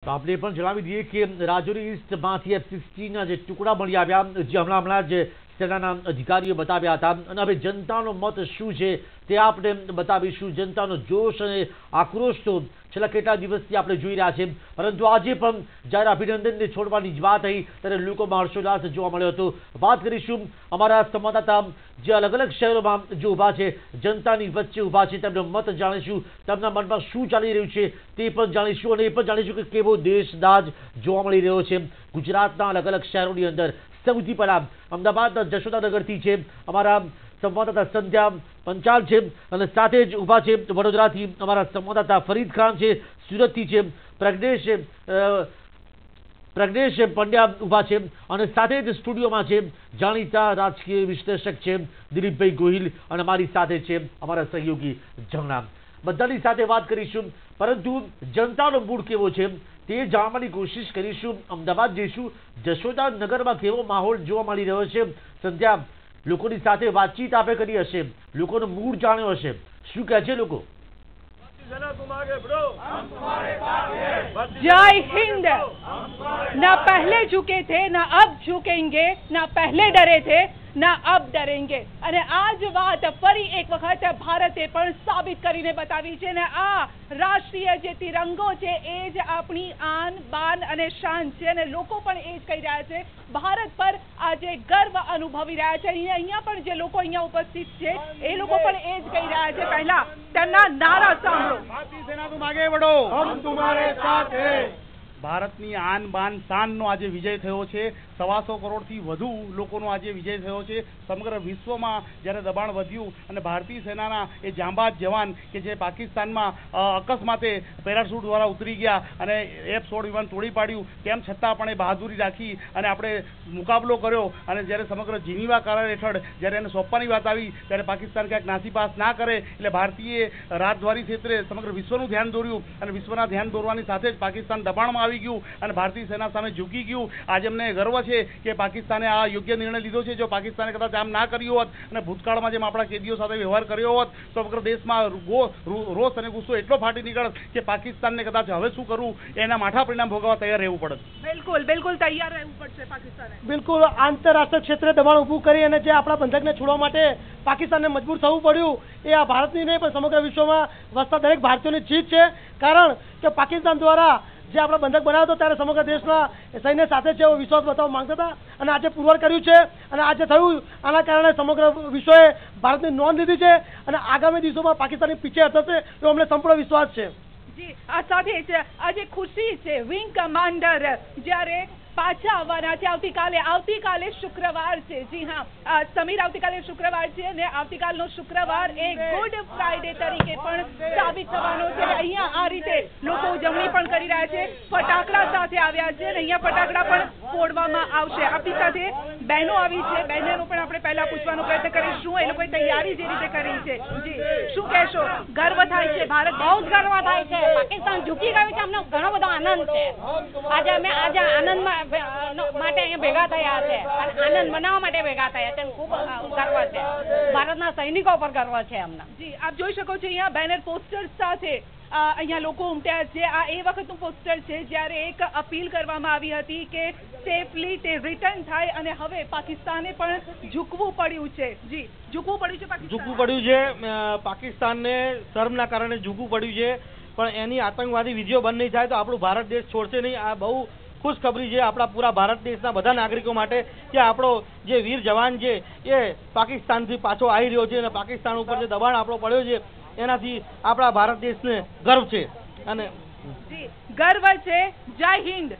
તો આપણે પણ જણાવી દઈએ કે રાજૌરી ઈસ્ટમાંથી એફ સિક્સટીના જે ટુકડા મળી આવ્યા, જે હમણાં હમણાં જ સેનાના અધિકારીઓ બતાવ્યા હતા. અને હવે જનતાનો મત શું છે તે આપણે બતાવીશું. જનતાનો જોશ અને આક્રોશ તો છેલ્લા કેટલા દિવસથી આપણે જોઈ રહ્યા છે પરંતુ આજે પણ જ્યારે અભિનંદનને છોડવાની વાત આવી ત્યારે લોકોમાં હર્ષોલ્લાસ જોવા મળ્યો હતો. વાત કરીશું અમારા સંવાદદાતા જે અલગ અલગ શહેરોમાં જે ઊભા છે, જનતાની વચ્ચે ઊભા છે, તેમનો મત જાણીશું, તેમના મનમાં શું ચાલી રહ્યું છે તે પણ જાણીશું અને એ પણ જાણીશું કે કેવો દેશદાજ જોવા મળી રહ્યો છે. ગુજરાતના અલગ અલગ શહેરોની અંદર સૌથી પહેલાં અમદાવાદના જશોદાનગરથી છે અમારા સંવાદદાતા સંધ્યા પંચાલ છે અને સાથે જ ઊભા છે વડોદરાથી અમારા સંવાદદાતા ફરીદ ખાન છે, સુરતથી છે, પ્રજ્ઞેશ પ્રજ્ઞેશ પંડ્યા ઊભા છે અને સાથે જ સ્ટુડિયોમાં છે જાણીતા રાજકીય વિશ્લેષક છે દિલીપભાઈ ગોહિલ અને મારી સાથે છે અમારા સહયોગી જમણા. બધાની સાથે વાત કરીશું, પરંતુ જનતાનો મૂળ કેવો છે તે જાણવાની કોશિશ કરીશું, અમદાવાદ જઈશું, જશોદા નગરમાં કેવો માહોલ જોવા મળી રહ્યો છે, સંધ્યા લોકોની સાથે વાતચીત આપે કરી હશે લોકોનો મૂડ જાણ્યો હશે શું કહે છે લોકો सेना तुम आगे बढ़ो हम तुम्हारे साथ हैं जय हिंद न पहले झुके थे न अब झुकेंगे न पहले डरे थे ના અબ ડરેંગે. અને આ જ વાત ફરી એક વખત ભારતે પણ સાબિત કરીને બતાવી છે અને આ રાષ્ટ્રીય જે તિરંગો છે એ જ આપણી આન બાન અને શાન છે અને લોકો પણ એ જ કહી રહ્યા છે. ભારત પર આજે ગર્વ અનુભવી રહ્યા છે. અહીંયા પણ જે લોકો અહીંયા ઉપસ્થિત છે એ લોકો પણ એ જ કહી રહ્યા છે. પહેલા તેમના નારા સાંભળો. ભારતીય સેના તું માગે વડો. હમ તુમારે સાથ હે. ભારતની આન બાન શાનનો આજે વિજય થયો છે. સવાસો કરોડથી વધુ લોકોનો આજે વિજય થયો છે. સમગ્ર વિશ્વમાં જ્યારે દબાણ વધ્યું અને ભારતીય સેનાના એ જાંબાજ જવાન કે જે પાકિસ્તાનમાં અકસ્માતે પેરાશૂટ દ્વારા ઉતરી ગયા અને એફ સોળ વિમાન તોડી પાડ્યું, તેમ છતાં પણ એ બહાદુરી રાખી અને આપણે મુકાબલો કર્યો અને જ્યારે સમગ્ર જીનીવા કરાર હેઠળ જ્યારે એને સોંપવાની વાત આવી, ત્યારે પાકિસ્તાન ક્યાંક નાસીપાસ ના કરે એટલે ભારતીય રાજદ્વારી ક્ષેત્રે સમગ્ર વિશ્વનું ધ્યાન દોર્યું અને વિશ્વના ધ્યાન દોરવાની સાથે જ પાકિસ્તાન દબાણમાં આવી ગયું અને ભારતીય સેના સામે ઝૂકી ગયું. આજે અમને ગર્વ છે કે પાકિસ્તાને આ યોગ્ય નિર્ણય લીધો છે. જો પાકિસ્તાને કદાચ આમ ના કર્યું હોત અને ભૂતકાળમાં જેમ આપણા કેદીઓ સાથે વ્યવહાર કર્યો હોત તો સમગ્ર દેશમાં રોષ અને ગુસ્સો એટલો ફાટી નીકળત કે પાકિસ્તાનને કદાચ હવે શું કરવું એના માઠા પરિણામ ભોગવવા તૈયાર રહેવું પડત. બિલકુલ બિલકુલ તૈયાર રહેવું પડશે પાકિસ્તાને. બિલકુલ આંતરરાષ્ટ્રીય ક્ષેત્રે દબાણ ઊભું કરી અને જે આપણા બંધકને છોડવા માટે પાકિસ્તાનને મજબૂર થવું પડ્યું એ આ ભારતની નહીં પણ સમગ્ર વિશ્વમાં વસતા દરેક ભારતીયોની જીત છે. કારણ કે પાકિસ્તાન દ્વારા જે આપણે બંધક બનાવ્યો હતો ત્યારે સમગ્ર દેશના સૈન્ય સાથે છે એવો વિશ્વાસ બતાવવા માંગતા હતા. અને આજે પુરવાર કર્યું છે અને આજે થયું આના કારણે સમગ્ર વિશ્વએ ભારતની નોંધ લીધી છે અને આગામી દિવસોમાં પાકિસ્તાનની પીછે હશે એવો અમને સંપૂર્ણ વિશ્વાસ છે. જી, આ સાથે જ આજે ખુશી છે. વિંગ કમાન્ડર જ્યારે પાછા આવવાના છે. આવતીકાલે આવતીકાલે શુક્રવાર છે. જી હા. સમીર આવતીકાલે શુક્રવાર છે અને આવતીકાલનો શુક્રવાર એ ગુડ ફ્રાઈડે તરીકે પણ સાબિત થવાનો છે. અહીંયા આ રીતે લોકો ઉજવણી પણ કરી રહ્યા છે. ફટાકડા સાથે આવ્યા છે અને અહીંયા ફટાકડા પણ ફોડવામાં આવશે. આપણી સાથે બહેનો આવી છે. બહેનોનો પણ આપણે પહેલા પૂછવાનો પ્રયત્ન કરીશું. એ લોકોએ તૈયારી જે રીતે કરી છે. જી. શું કહેશો? ગર્વ થાય છે. ભારત બહુ જ ગર્વ થાય છે. પાકિસ્તાન ઝૂકી ગયું છે. અમને ઘણો બધો આનંદ છે. આજે અમે આજે આનંદ માટે અહીંયા ભેગા થયા છે. આનંદ મનાવવા માટે ભેગા થયા છે. ખૂબ ગર્વ છે. ભારતના સૈનિકો પર ગર્વ છે અમને. જી. આપ જોઈ શકો છો, અહીંયા બેનર પોસ્ટર સાથે અહીંયા લોકો ઉમટ્યા છે. આ એ વખતનું પોસ્ટર છે જ્યારે એક અપીલ કરવામાં આવી હતી કે સેફલી તે રિટર્ન થાય અને હવે પાકિસ્તાને પણ ઝૂકવું પડ્યું છે. જી, ઝૂકવું પડ્યું છે ઝૂકવું પડ્યું છે. પાકિસ્તાનને શર્મના કારણે ઝૂકવું પડ્યું છે. પણ એની આતંકવાદી વિધિઓ બંધ નહીં થાય તો આપણું ભારત દેશ છોડશે નહીં. આ બહુ ખુશખબરી છે આપણા પૂરા ભારત દેશના બધા નાગરિકો માટે કે આપણો જે વીર જવાન છે એ પાકિસ્તાનથી પાછો આવી રહ્યો છે અને પાકિસ્તાન ઉપર જે દબાણ આપણો પડ્યો છે એનાથી આપણા ભારત દેશને ગર્વ છે. અને જી ગર્વ છે. જય હિન્દ.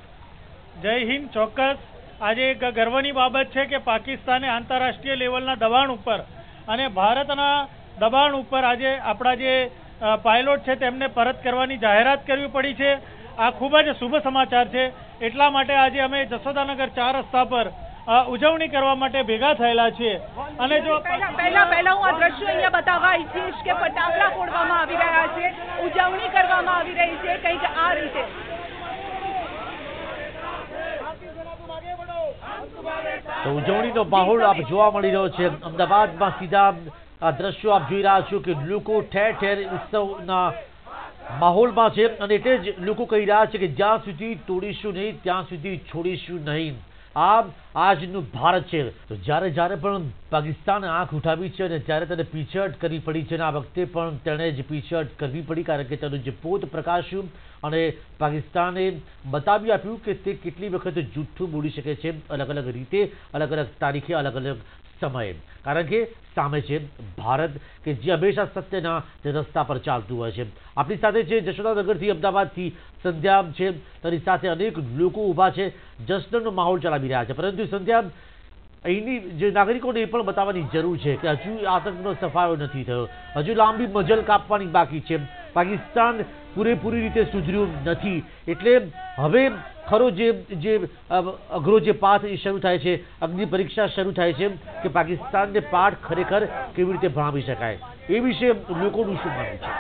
જય હિન્દ ચોક્કસ. આજે એક ગર્વની બાબત છે કે પાકિસ્તાને આંતરરાષ્ટ્રીય લેવલના દબાણ ઉપર અને ભારતના દબાણ ઉપર આજે આપણા જે પાયલોટ છે તેમને પરત કરવાની જાહેરાત કરવી પડી છે. આ ખૂબ જ શુભ સમાચાર છે. એટલા માટે આજે અમે જશોદાનગર ચાર રસ્તા પર ઉજવણી કરવા માટે ભેગા થયેલા છે. અને જો પહેલા પહેલા હું આ દ્રશ્યો અહીંયા બતાવવા ઈચ્છીશ કે ફટાકડા ફોડવામાં આવી રહ્યા છે ઉજવણી કરવામાં આવી રહી છે કંઈક આ રીતે. તો ઉજવણીનો માહોલ આપ જોવા મળી રહ્યો છે. અમદાવાદમાં સીધા આ દ્રશ્યો આપ જોઈ રહ્યા છો કે લોકો ઠેર ઠેર ઉત્સવના માહોલમાં છે. અને એટલે જ લોકો કહી રહ્યા છે કે જ્યાં સુધી તોડીશું નહીં ત્યાં સુધી છોડીશું નહીં. આ આજનું ભારત છે. તો જ્યારે જ્યારે પણ પાકિસ્તાને આંખ ઉઠાવી છે અને ત્યારે તેને પીછેહટ કરવી પડી છે અને આ વખતે પણ તેણે જ પીછેહટ કરવી પડી કારણ કે તેનું જે પોત પ્રકાશ્યું અને પાકિસ્તાને બતાવી આપ્યું કે તે કેટલી વખત જૂઠું બોલી શકે છે. અલગ અલગ રીતે અલગ અલગ તારીખે અલગ અલગ સમયે. કારણ કે સામે છે ભારત, કે જે હંમેશા સત્યના જે રસ્તા પર ચાલતું હોય છે. આપણી સાથે છે જશોદાનગરથી, અમદાવાદથી સંધ્યા છે. તેની સાથે અનેક લોકો ઊભા છે. જશ્નનો માહોલ ચલાવી રહ્યા છે. પરંતુ સંધ્યા અહીંની જે નાગરિકોને એ પણ બતાવવાની જરૂર છે કે હજુ આતંકનો સફાયો નથી થયો. હજુ લાંબી મજલ કાપવાની બાકી છે. પાકિસ્તાન પૂરેપૂરી રીતે સુધર્યું નથી. એટલે હવે ખરો જે જે અઘરો જે પાઠ એ શરૂ થાય છે, અગ્નિ પરીક્ષા શરૂ થાય છે, કે પાકિસ્તાનને પાઠ ખરેખર કેવી રીતે ભણાવી શકાય? એ વિશે લોકોનું શું માનવું છે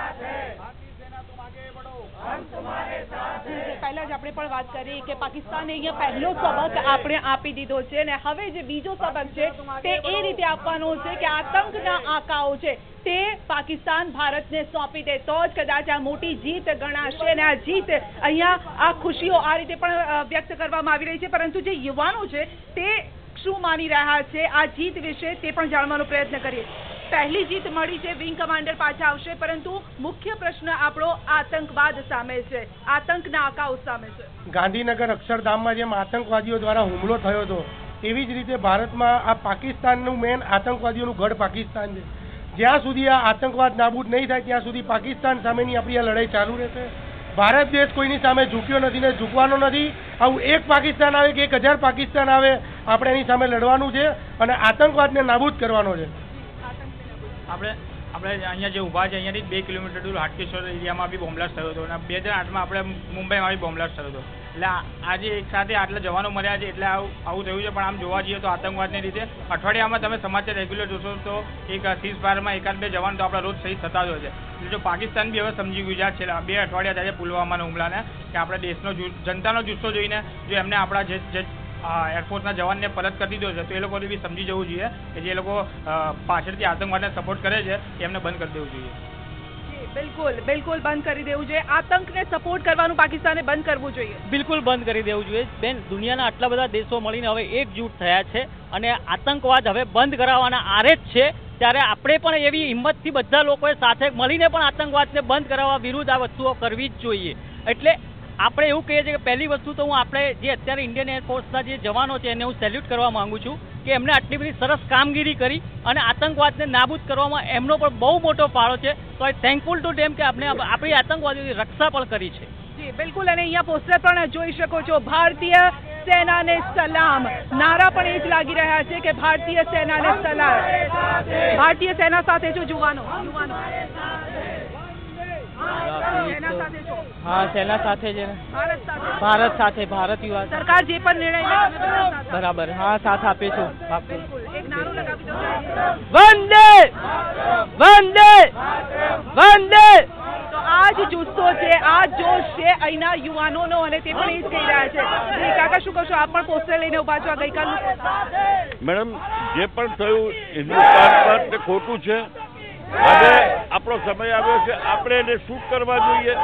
પહેલા જ આપણે પણ વાત કરી કે પાકિસ્તાને અહીંયા પહેલો સબક આપણે આપી દીધો છે અને હવે જે બીજો સબક છે, તે એ રીતે આપવાનો છે કે આતંકના આકાઓ છે. તે પાકિસ્તાન ભારતને સોંપી દે તો જ કદાચ આ મોટી જીત ગણાશે અને આ જીત અહીંયા આ ખુશીઓ આ રીતે પણ વ્યક્ત કરવામાં આવી રહી છે. પરંતુ જે યુવાનો છે, તે શું માની રહ્યા છે આ જીત વિશે તે પણ જાણવાનો પ્રયત્ન કરીએ. પહેલી જીત મળી છે વિંગ કમાન્ડર પાછા આવશે, પરંતુ મુખ્ય પ્રશ્ન આપણો આતંકવાદ સામે છે, આતંકના આકાઉ સામે છે. ગાંધીનગર અક્ષરધામમાં જેમ આતંકવાદીઓ દ્વારા હુમલો થયો હતો, એવી જ રીતે ભારતમાં આ પાકિસ્તાનનું મેન આતંકવાદીઓનું ગઢ પાકિસ્તાન છે. જ્યાં સુધી આ આતંકવાદ નાબૂદ નહીં થાય, ત્યાં સુધી પાકિસ્તાન સામેની આપણી આ લડાઈ ચાલુ રહેશે. ભારત દેશ કોઈની સામે ઝૂક્યો નથી ને ઝૂકવાનો નથી. આવું એક પાકિસ્તાન આવે કે એક હજાર પાકિસ્તાન આવે, આપણે એની સામે લડવાનું છે અને આતંકવાદને નાબૂદ કરવાનો છે. આપણે આપણે અહીંયા જે ઊભા છે, અહીંયાથી બે કિલોમીટર દૂર હાટકેશ્વર એરિયામાં બી બોમ્બલાસ્ટ થયો હતો. અને બે હજાર આઠમાં આપણે મુંબઈમાં બી બોમ્બલાસ્ટ થયો હતો. એટલે આજે એક સાથે આટલા જવાનો મર્યા છે, એટલે આવું આવું થયું છે. પણ આમ જોવા જઈએ તો આતંકવાદને રીતે અઠવાડિયામાં તમે સમાચાર રેગ્યુલર જોશો તો એક સીઝ ફાયરમાં એકાદ બે જવાન તો આપણા રોજ શહીદ થતા જ હોય છે. એટલે જો પાકિસ્તાન બી હવે સમજી ગયું છે. આ છેલ્લા બે અઠવાડિયા થયા છે પુલવામાના હુમલાને, કે આપણા દેશનો જનતાનો જુસ્સો જોઈને જો એમને આપણા જે એરફોર્સના જવાનને પરત કરી દીધો છે તો એ લોકોને બી સમજી જવું જોઈએ કે જે લોકો પાછળથી આતંકવાદને સપોર્ટ કરે છે એમને બંધ કરી દેવું જોઈએ. જી, બિલકુલ બિલકુલ બંધ કરી દેવું જોઈએ. આતંકને સપોર્ટ કરવાનું પાકિસ્તાને બંધ કરવું જોઈએ. બિલકુલ બંધ કરી દેવું જોઈએ. બેન દુનિયાના આટલા બધા દેશો મળીને હવે એકજૂટ થયા છે અને આતંકવાદ હવે બંધ કરાવવાના આરે જ છે. ત્યારે આપણે પણ એવી હિંમતથી બધા લોકોએ સાથે મળીને પણ આતંકવાદને બંધ કરાવવા વિરુદ્ધ આ વસ્તુઓ કરવી જ જોઈએ. એટલે આપણે એવું કહીએ છીએ કે પહેલી વસ્તુ તો હું આપણે જે અત્યારે ઇન્ડિયન એરફોર્સના જે જવાનો છે એને હું સેલ્યુટ કરવા માંગુ છું કે એમને આટલી બધી સરસ કામગીરી કરી અને આતંકવાદને નાબૂદ કરવામાં એમનો પણ બહુ મોટો ફાળો છે. તો આઈ થેન્કફુલ ટુ ડેમ કે આપણે આપણી આતંકવાદીઓની રક્ષા પણ કરી છે. જી બિલકુલ. અને અહીંયા પોસ્ટર પણ જોઈ શકો છો. ભારતીય સેનાને સલામ. નારા પણ એ જ લાગી રહ્યા છે કે ભારતીય સેનાને સલામ. ભારતીય સેના સાથે જો જુવાનો. યુવાનો સેના સાથે હા સેના સાથે છે ભારત સાથે. ભારત સાથે ભારત યુવા સરકાર જે પણ નિર્ણય. બરાબર. હા સાથ આપે છું. બિલકુલ. એક નારું વંદે! વંદે! વંદે! તો આ જ જુસ્સો છે આ જોશ છે અહીંના યુવાનોનો અને તે પણ એ જ કહી રહ્યા છે. જી, કાકા શું કહો છો આપ પણ પોસ્ટર લઈને ઊભા છો આ ગઈકાલનું? મેડમ જે પણ થયું હિન્દુસ્તાન પર તે ખોટું છે. હવે આપણો સમય આવ્યો છે. આપણે એને શું કરવા જોઈએ.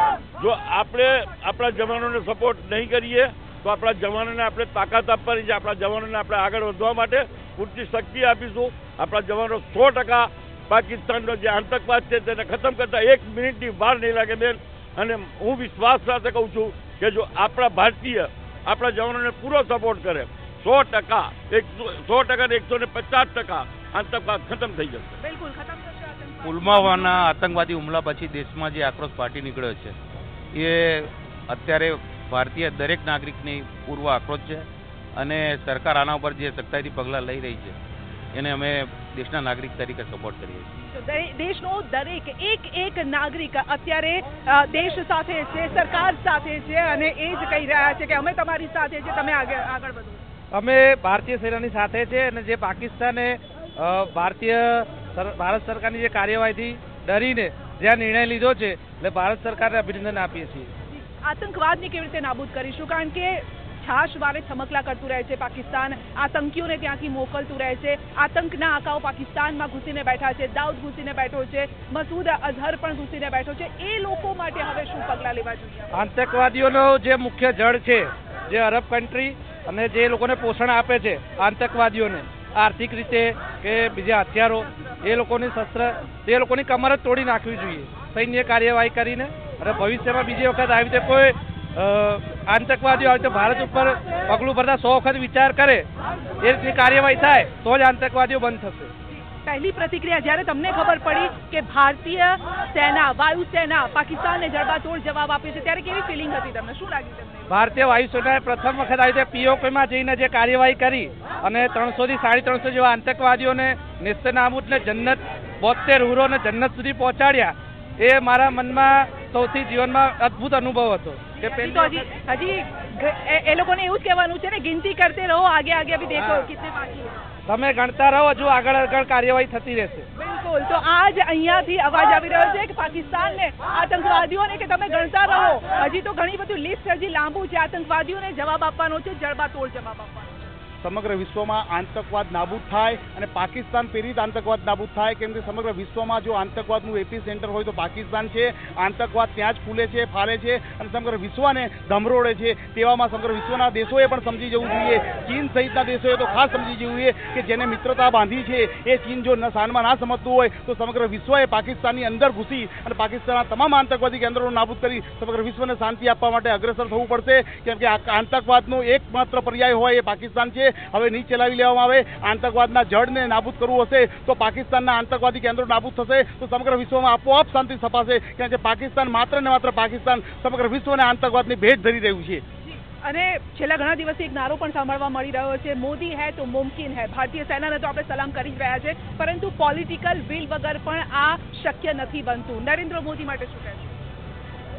જો આપણે આપણા જવાનોને સપોર્ટ નહીં કરીએ તો આપણા જવાનોને આપણે તાકાત આપવાની છે. આપણા જવાનોને આપણે આગળ વધવા માટે પૂરતી શક્તિ આપીશું. આપણા જવાનો સો ટકા પાકિસ્તાનનો જે આતંકવાદ છે તેને ખતમ કરતા એક મિનિટની વાર નહીં લાગે બેન. અને હું વિશ્વાસ સાથે કહું છું કે જો આપણા ભારતીય આપણા જવાનોને પૂરો સપોર્ટ કરે સો ટકા એકસો સો ટકા ને એકસો ને પચાસ ટકા આતંકવાદ ખતમ થઈ જશે. બિલકુલ ખતમ. પુલવામાના આતંકવાદી હુમલા પછી દેશમાં જે આક્રોશ ફાટી નીકળ્યો છે એ અત્યારે ભારતીય દરેક નાગરિકની પૂર્વ આક્રોશ છે અને સરકાર આના ઉપર જે સખ્તાઈથી પગલાં લઈ રહી છે એને અમે દેશના નાગરિક તરીકે સપોર્ટ કરીએ છીએ. દેશનો દરેક એક એક નાગરિક અત્યારે દેશ સાથે છે સરકાર સાથે છે અને એ જ કહી રહ્યા છે કે અમે તમારી સાથે છે તમે આગળ આગળ વધો. અમે ભારતીય સેનાની સાથે છે અને જે પાકિસ્તાને ભારતીય ભારત સરકારની જે કાર્યવાહીથી ડરીને જે આ નિર્ણય લીધો છે એટલે ભારત સરકારને અભિનંદન આપીએ છીએ. આતંકવાદને કેવી રીતે નાબૂદ કરીશું? કારણ કે છાશવારે છમકલા કરતું રહે છે પાકિસ્તાન. આતંકીઓને ત્યાંથી મોકલતું રહે છે. આતંકના આકાઓ પાકિસ્તાનમાં ઘૂસીને બેઠા છે. દાઉદ ઘૂસીને બેઠો છે. મસૂદ અઝહર પણ ઘૂસીને બેઠો છે. એ લોકો માટે હવે શું પગલાં લેવા જોઈએ? આતંકવાદીઓનો જે મુખ્ય જળ છે જે અરબ કન્ટ્રી અને જે લોકોને પોષણ આપે છે આતંકવાદીઓને. આર્થિક રીતે કે બીજા હથિયારો, એ લોકોની શસ્ત્ર, એ લોકોની કમર જ તોડી નાખવી જોઈએ. સૈન્ય કાર્યવાહી કરીને. અને ભવિષ્યમાં બીજી વખત આવી રીતે કોઈ આતંકવાદીઓ આવી રીતે ભારત ઉપર પગલું ભરતા સો વખત વિચાર કરે, એ રીતની કાર્યવાહી થાય, તો જ આતંકવાદીઓ બંધ થશે. પહેલી પ્રતિક્રિયા જ્યારે તમને ખબર પડી કે ભારતીય સેના વાયુસેના પાકિસ્તાનને જડબાતોડ જવાબ આપે છે ત્યારે કેવી ફિલિંગ હતી તમને શું લાગ્યું તમને ભારતીય વાયુસેનાએ પ્રથમ વખત આવી રીતે પીઓકેમાં જઈને જે કાર્યવાહી કરી અને ત્રણસોથી સાડી ત્રણસો જેવા આતંકવાદીઓને નિસ્તનાબૂદને જન્નત બોતેર હુરોને જન્નત સુધી પહોંચાડ્યા એ મારા મનમાં સૌથી જીવનમાં અદ્ભુત અનુભવ હતો કે હજી હજી એ- લોકોને એવું જ કહેવાનું છે ને ગિનતી કરતે રહો આગે આગે અભી દેખો. કિતને બાકી. તમે ગણતા રહો, હજુ આગળ આગળ કાર્યવાહી થતી રહેશે. બિલકુલ. તો આજ અહીંયાથી અવાજ આવી રહ્યો છે કે પાકિસ્તાનને આતંકવાદીઓને કે તમે ગણતા રહો? હજી તો ઘણી બધું લિસ્ટ હજી લાંબુ છે. આતંકવાદીઓને જવાબ આપવાનો છે, જડબાતોડ જવાબ આપવાનો સમગ્ર વિશ્વમાં આતંકવાદ નાબૂદ થાય અને પાકિસ્તાન પ્રેરિત આતંકવાદ નાબૂદ થાય, કેમ કે સમગ્ર વિશ્વમાં જો આતંકવાદનું એપી સેન્ટર હોય તો પાકિસ્તાન છે, આતંકવાદ ત્યાં જ ફૂલે છે, ફાલે છે અને સમગ્ર વિશ્વને ધમરોડે છે. તેવામાં સમગ્ર વિશ્વના દેશોએ પણ સમજી જવું જોઈએ. ચીન સહિતના દેશોએ તો ખાસ સમજી જવું જોઈએ કે જેને મિત્રતા બાંધી છે, એ ચીન જો સાનમાં ના સમજતું હોય, તો સમગ્ર વિશ્વએ પાકિસ્તાનની અંદર ઘૂસી અને પાકિસ્તાનના તમામ આતંકવાદી કેન્દ્રોને નાબૂદ કરી સમગ્ર વિશ્વને શાંતિ આપવા માટે અગ્રેસર થવું પડશે. કેમ કે આતંકવાદનો એકમાત્ર પર્યાય હોય એ પાકિસ્તાન છે. હવે નહીં ચલાવી લેવામાં આવે. આતંકવાદના જળને નાબૂદ કરવું હશે તો પાકિસ્તાનના આતંકવાદી કેન્દ્રો નાબૂદ થશે. તો સમગ્ર વિશ્વમાં આપોઆપ શાંતિ સ્થપાશે. કારણ કે પાકિસ્તાન માત્ર ને માત્ર પાકિસ્તાન સમગ્ર વિશ્વને આતંકવાદની ભેટ ધરી રહ્યું છે. અને છેલ્લા ઘણા દિવસથી એક નારો પણ સાંભળવા મળી રહ્યો છે. મોદી હે તો મુમકિન હે. ભારતીય સેનાને તો આપણે સલામ કરી જ રહ્યા છે. પરંતુ પોલિટિકલ વિલ વગર પણ આ શક્ય નથી બનતું. નરેન્દ્ર મોદી માટે શું કહેશો?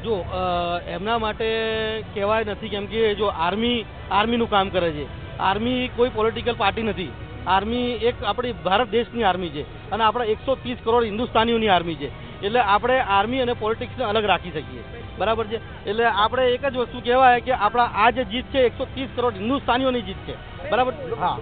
જો અ, એમના માટે કહેવાય નથી કેમ કે જો આર્મી આર્મીનું કામ કરે છે. આર્મી કોઈ પોલિટિકલ પાર્ટી નથી. આર્મી એક આપણી ભારત દેશની આર્મી છે અને આપણા એકસો ત્રીસ કરોડ હિન્દુસ્તાનીઓની આર્મી છે. એટલે આપણે આર્મી અને પોલિટિક્સને અલગ રાખી શકીએ. બરાબર છે? એટલે આપણે એક જ વસ્તુ કહેવાય કે આપણા આ જે જીત છે, એકસો ત્રીસ કરોડ હિન્દુસ્તાનીઓની જીત છે. બરાબર? હા.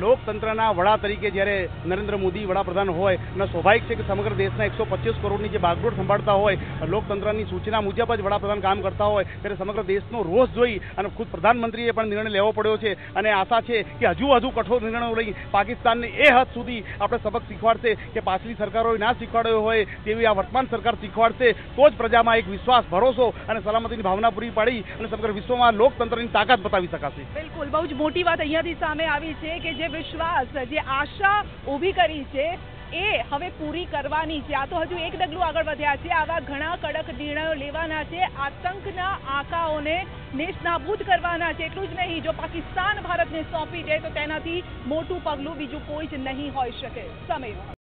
લોકતંત્રના વડા તરીકે જ્યારે નરેન્દ્ર મોદી વડાપ્રધાન હોય અને સ્વાભાવિક છે કે સમગ્ર દેશના એકસો પચીસ કરોડની જે બાગડોળ સંભાળતા હોય, લોકતંત્રની સૂચના મુજબ જ વડાપ્રધાન કામ કરતા હોય, ત્યારે સમગ્ર દેશનો રોષ જોઈ અને ખુદ પ્રધાનમંત્રીએ પણ નિર્ણય લેવો પડ્યો છે. અને આશા છે કે હજુ હજુ કઠોર નિર્ણયો લઈ પાકિસ્તાનને એ હદ સુધી આપણે સબક શીખવાડશે કે પાછલી સરકારોએ ના શીખવાડ્યો હોય તેવી આ વર્તમાન સરકાર શીખવાડશે, તો જ પ્રજામાં એક વિશ્વાસ, ભરોસો અને સલામતીની ભાવના પૂરી પાડી અને સમગ્ર વિશ્વમાં લોકતંત્રની તાકાત બતાવી શકાશે. બિલકુલ. બહુ જ મોટી વાત અહીંયાથી સામે આવી છે કે જે વિશ્વાસ, જે આશા ઊભી કરી છે, એ હવે પૂરી કરવાની છે. આ તો હજુ એક ડગલું આગળ વધ્યા છે. આવા ઘણા કડક નિર્ણયો લેવાના છે. આતંકના આંકાઓને નેસ્તનાબૂદ કરવાના છે. એટલું જ નહીં, જો પાકિસ્તાન ભારતને સોંપી દે તો તેનાથી મોટું પગલું બીજું કોઈ જ નહીં હોઈ શકે. સમય